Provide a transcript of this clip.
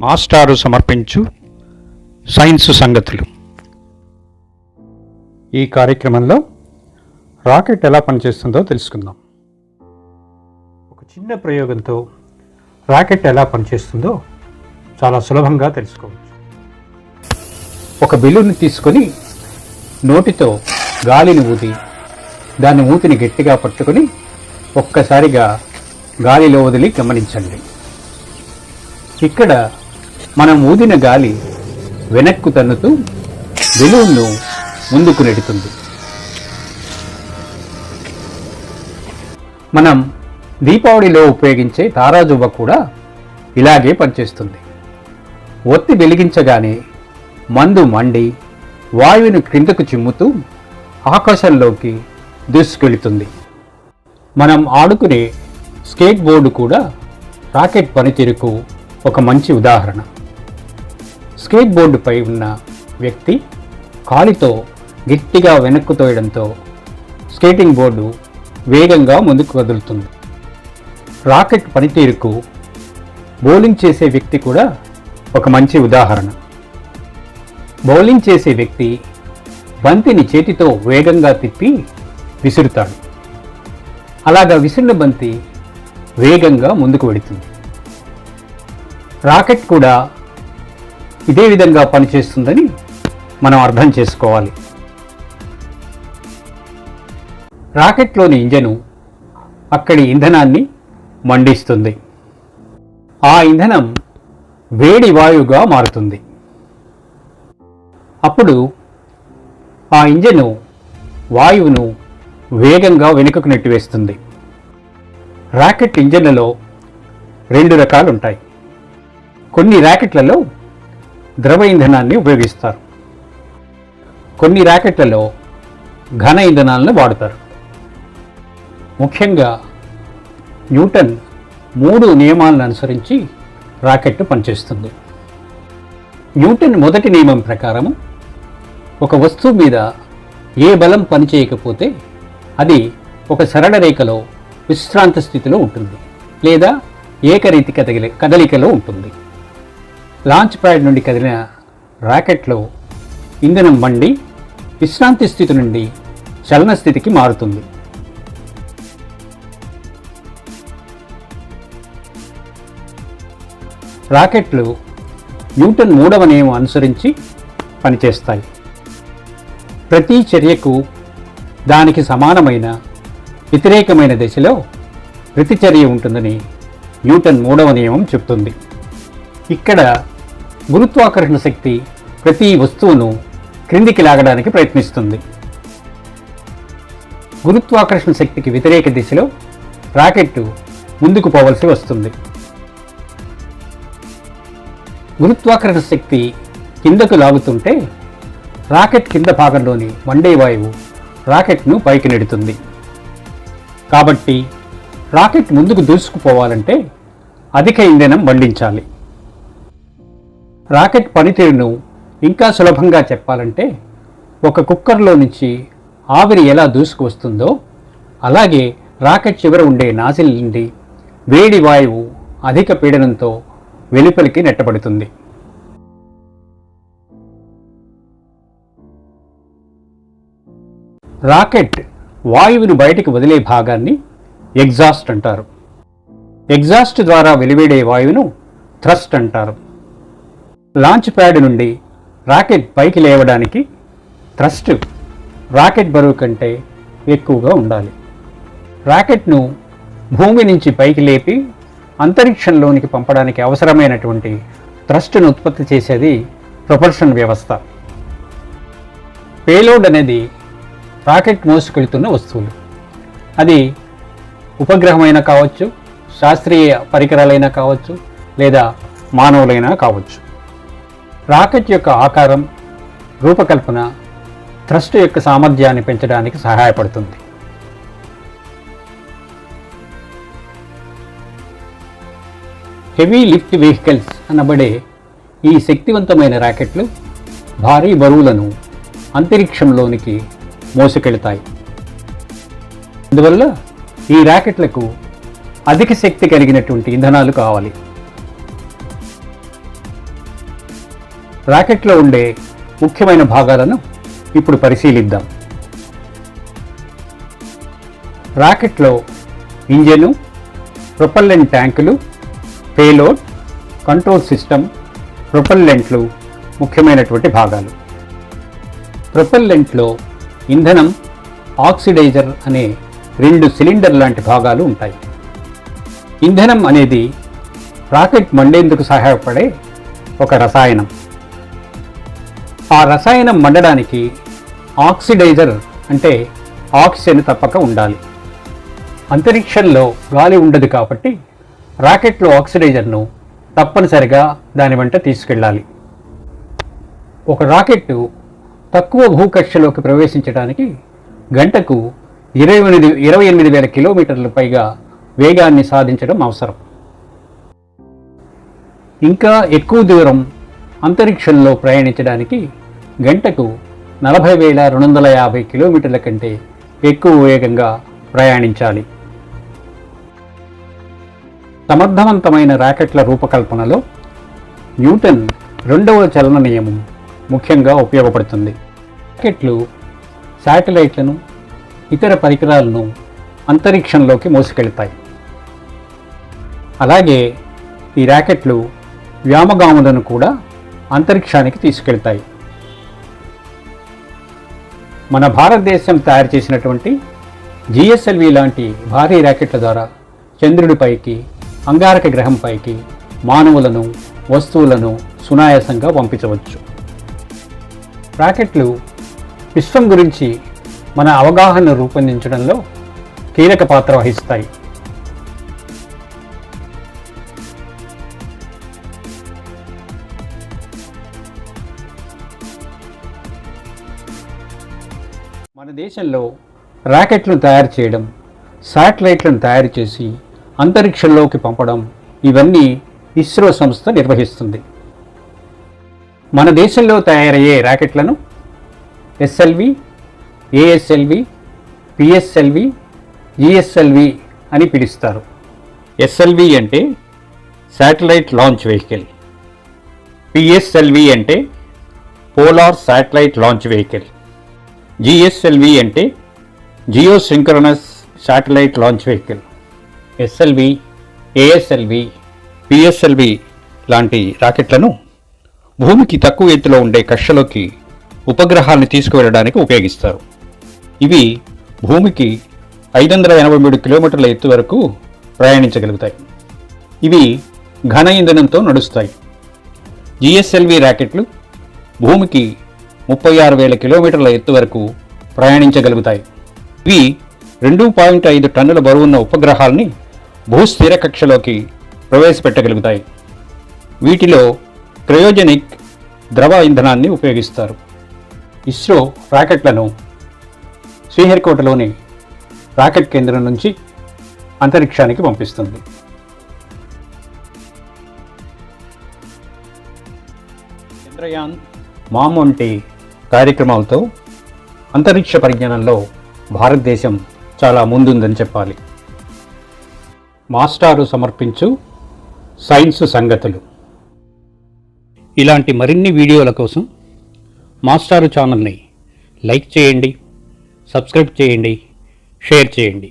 మాస్టారు సమర్పించు సైన్స్ సంగతులు. ఈ కార్యక్రమంలో రాకెట్ ఎలా పనిచేస్తుందో తెలుసుకుందాం. ఒక చిన్న ప్రయోగంతో రాకెట్ ఎలా పనిచేస్తుందో చాలా సులభంగా తెలుసుకోవచ్చు. ఒక బిల్లుని తీసుకొని నోటితో గాలిని ఊది దాని ఊతిని గట్టిగా పట్టుకొని ఒక్కసారిగా గాలిలో వదిలి గమనించండి. ఇక్కడ మనం ఊదిన గాలి వెనక్కు తన్నుతూ బెలూన్ను ముందుకు నెడుతుంది. మనం దీపావళిలో ఉపయోగించే తారాజువ్వ కూడా ఇలాగే పనిచేస్తుంది. ఒత్తి వెలిగించగానే మందు మండి వాయువును క్రిందకు చిమ్ముతూ ఆకాశంలోకి దూసుకెళుతుంది. మనం ఆడుకునే స్కేట్ బోర్డు కూడా రాకెట్ పనితీరుకు ఒక మంచి ఉదాహరణ. స్కేట్ బోర్డుపై ఉన్న వ్యక్తి కాలితో గట్టిగా వెనక్కు తోయడంతో స్కేటింగ్ బోర్డు వేగంగా ముందుకు కదులుతుంది రాకెట్ పనితీరుకు బౌలింగ్ చేసే వ్యక్తి కూడా ఒక మంచి ఉదాహరణ. బౌలింగ్ చేసే వ్యక్తి బంతిని చేతితో వేగంగా తిప్పి విసురుతాడు. అలాగా విసిరిన బంతి వేగంగా ముందుకు వెడుతుంది రాకెట్ కూడా ఇదే విధంగా పనిచేస్తుందని మనం అర్థం చేసుకోవాలి. రాకెట్లోని ఇంజను అక్కడి ఇంధనాన్ని మండిస్తుంది. ఆ ఇంధనం వేడి వాయువుగా మారుతుంది. అప్పుడు ఆ ఇంజను వాయువును వేగంగా వెనుకకు నెట్టివేస్తుంది. రాకెట్ ఇంజన్లలో రెండు రకాలు ఉంటాయి కొన్ని ర్యాకెట్లలో ద్రవ ఇంధనాన్ని ఉపయోగిస్తారు. కొన్ని ర్యాకెట్లలో ఘన ఇంధనాలను వాడతారు. ముఖ్యంగా న్యూటన్ మూడు నియమాలను అనుసరించి రాకెట్ పనిచేస్తుంది. న్యూటన్ మొదటి నియమం ప్రకారము ఒక వస్తువు మీద ఏ బలం పనిచేయకపోతే అది ఒక సరళ రేఖలో విశ్రాంత స్థితిలో ఉంటుంది లేదా ఏకరీతి కదలి కదలికలో ఉంటుంది. లాంచ్ ప్యాడ్ నుండి కదిలిన రాకెట్లో ఇంధనం మండి విశ్రాంతి స్థితి నుండి చలన స్థితికి మారుతుంది. రాకెట్లు న్యూటన్ మూడవ నియమం అనుసరించి పనిచేస్తాయి. ప్రతి చర్యకు దానికి సమానమైన వ్యతిరేకమైన దిశలో ప్రతిచర్య ఉంటుందని న్యూటన్ మూడవ నియమం చెప్తుంది. ఇక్కడ గురుత్వాకర్షణ శక్తి ప్రతి వస్తువును క్రిందికి లాగడానికి ప్రయత్నిస్తుంది. గురుత్వాకర్షణ శక్తికి వ్యతిరేక దిశలో రాకెట్ ముందుకు పోవలసి వస్తుంది. గురుత్వాకర్షణ శక్తి కిందకు లాగుతుంటే రాకెట్ కింద భాగంలోని వండే వాయువు రాకెట్ను పైకి నెడుతుంది. కాబట్టి రాకెట్ ముందుకు దూసుకుపోవాలంటే అధిక ఇంధనం మండించాలి. రాకెట్ పనితీరును ఇంకా సులభంగా చెప్పాలంటే ఒక కుక్కర్లో నుంచి ఆవిరి ఎలా దూసుకు వస్తుందో అలాగే రాకెట్ చివర ఉండే నాజిల్ నుండి వేడి వాయువు అధిక పీడనంతో వెలుపలికి నెట్టబడుతుంది. రాకెట్ వాయువును బయటికి వదిలే భాగాన్ని ఎగ్జాస్ట్ అంటారు. ఎగ్జాస్ట్ ద్వారా వెలివేడే వాయువును థ్రస్ట్ అంటారు. లాంచ్ ప్యాడ్ నుండి రాకెట్ పైకి లేవడానికి థ్రస్ట్ రాకెట్ బరువు కంటే ఎక్కువగా ఉండాలి. రాకెట్ను భూమి నుంచి పైకి లేపి అంతరిక్షంలోనికి పంపడానికి అవసరమైనటువంటి థ్రస్ట్ను ఉత్పత్తి చేసేది ప్రొపల్షన్ వ్యవస్థ. పేలోడ్ అనేది రాకెట్ మోసుకెళ్తున్న వస్తువులు. అది ఉపగ్రహమైనా కావచ్చు శాస్త్రీయ పరికరాలైనా కావచ్చు లేదా మానవులైనా కావచ్చు. రాకెట్ యొక్క ఆకారం రూపకల్పన థ్రస్ట్ యొక్క సామర్థ్యాన్ని పెంచడానికి సహాయపడుతుంది. హెవీ లిఫ్ట్ వెహికల్స్ అనబడే ఈ శక్తివంతమైన రాకెట్లు భారీ బరువులను అంతరిక్షంలోనికి మోసుకెళ్తాయి. అందువల్ల ఈ ర్యాకెట్లకు అధిక శక్తి కలిగినటువంటి ఇంధనాలు కావాలి. రాకెట్లో ఉండే ముఖ్యమైన భాగాలను ఇప్పుడు పరిశీలిద్దాం. రాకెట్లో ఇంజను ప్రొపల్లెంట్ ట్యాంకులు పేలోడ్ కంట్రోల్ సిస్టమ్ ప్రొపల్లెంట్లు ముఖ్యమైనటువంటి భాగాలు. ప్రొపల్లెంట్లో ఇంధనం ఆక్సిడైజర్ అనే రెండు సిలిండర్ లాంటి భాగాలు ఉంటాయి. ఇంధనం అనేది రాకెట్ మండేందుకు సహాయపడే ఒక రసాయనం. ఆ రసాయనం మండడానికి ఆక్సిడైజర్ అంటే ఆక్సిజన్ తప్పక ఉండాలి. అంతరిక్షంలో గాలి ఉండదు కాబట్టి రాకెట్లో ఆక్సిడైజర్ను తప్పనిసరిగా దాని వెంట తీసుకెళ్ళాలి. ఒక రాకెట్ తక్కువ భూకక్షలోకి ప్రవేశించడానికి గంటకు ఇరవై ఎనిమిది ఇరవై ఎనిమిది వేల కిలోమీటర్ల పైగా వేగాన్ని సాధించడం అవసరం. ఇంకా ఎక్కువ దూరం అంతరిక్షంలో ప్రయాణించడానికి గంటకు నలభై వేల రెండు వందల యాభై కిలోమీటర్ల కంటే ఎక్కువ వేగంగా ప్రయాణించాలి. సమర్థవంతమైన రాకెట్ల రూపకల్పనలో న్యూటన్ రెండవ చలన నియమం ముఖ్యంగా ఉపయోగపడుతుంది. రాకెట్లు శాటిలైట్లను ఇతర పరికరాలను అంతరిక్షంలోకి మోసుకెళ్తాయి. అలాగే ఈ ర్యాకెట్లు వ్యామగాములను కూడా అంతరిక్షానికి తీసుకెళ్తాయి. మన భారతదేశం తయారు చేసినటువంటి జిఎస్ఎల్వి లాంటి భారీ ర్యాకెట్ల ద్వారా చంద్రుడిపైకి అంగారక గ్రహంపైకి మానవులను వస్తువులను సునాయాసంగా పంపించవచ్చు. రాకెట్లు విశ్వం గురించి మన అవగాహన రూపొందించడంలో కీలక పాత్ర వహిస్తాయి. మన దేశంలో రాకెట్లను తయారు చేయడం శాటిలైట్లను తయారు చేసి అంతరిక్షంలోకి పంపడం ఇవన్నీ ఇస్రో సంస్థ నిర్వహిస్తుంది. మన దేశంలో తయారయ్యే రాకెట్లను ఎస్ఎల్వి ఏఎస్ఎల్వి పిఎస్ఎల్వి జిఎస్ఎల్వి అని పిలుస్తారు. ఎస్ఎల్వి అంటే శాటిలైట్ లాంచ్ వెహికల్. పిఎస్ఎల్వి అంటే polar satellite launch vehicle. GSLV అంటే geo synchronous satellite launch vehicle SLV ASLV PSLV లాంటి రాకెట్లను భూమికి తక్కువ ఎత్తులో ఉండే కక్షలోకి ఉపగ్రహాలను తీసుకువెళ్ళడానికి ఉపయోగిస్తారు. ఇవి భూమికి ఐదు వందల ఎనభై మూడు కిలోమీటర్ల ఎత్తు వరకు ప్రయాణించగలుగుతాయి. ఇవి ఘన ఇంధనంతో నడుస్తాయి. జిఎస్ఎల్వి ర్యాకెట్లు భూమికి ముప్పై ఆరు వేల కిలోమీటర్ల ఎత్తు వరకు ప్రయాణించగలుగుతాయి. ఇవి రెండు పాయింట్ ఐదు టన్నుల బరువున్న ఉపగ్రహాల్ని భూస్థిర కక్షలోకి ప్రవేశపెట్టగలుగుతాయి. వీటిలో క్రయోజెనిక్ ద్రవ ఇంధనాన్ని ఉపయోగిస్తారు. ఇస్రో రాకెట్లను శ్రీహరికోటలోని రాకెట్ కేంద్రం నుంచి అంతరిక్షానికి పంపిస్తుంది. చంద్రయాన్ మామ్ వంటి కార్యక్రమాలతో అంతరిక్ష పరిజ్ఞానంలో భారతదేశం చాలా ముందుందని చెప్పాలి. మాస్టారు సమర్పించు సైన్స్ సంగతులు. ఇలాంటి మరిన్ని వీడియోల కోసం మాస్టారు ఛానల్ని లైక్ చేయండి సబ్స్క్రైబ్ చేయండి షేర్ చేయండి.